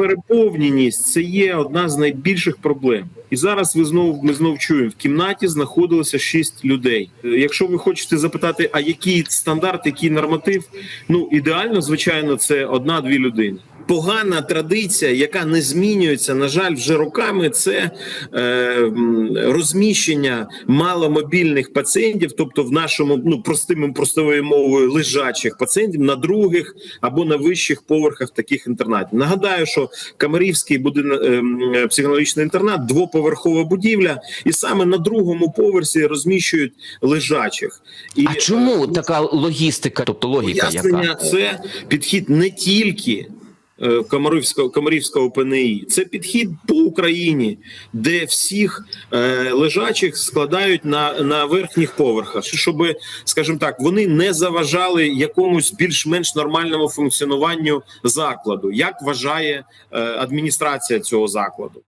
переповненість це є одна з найбільших проблем. І зараз ви знову ми знов чуємо в кімнаті знаходилося шість людей. Якщо ви хочете запитати, а який стандарт, який норматив, ну ідеально, звичайно, це одна-дві людини. Погана традиція, яка не змінюється, на жаль, вже роками, це е, розміщення маломобільних пацієнтів, тобто в нашому ну простими простовою мовою лежачих пацієнтів на других або на вищих поверхах таких інтернатів. Нагадаю, що Камарівський будинок ем, психологічний інтернат, двоповерхова будівля, і саме на другому поверсі розміщують лежачих. І А чому така логістика, тобто логіка яка? це підхід не тільки. Е, Комарівського Комарівського ПНІ це підхід по Україні, де всіх е, лежачих складають на, на верхніх поверхах, щоб, скажімо так, вони не заважали якомусь більш-менш нормальному функціонуванню закладу, як вважає е, адміністрація цього закладу.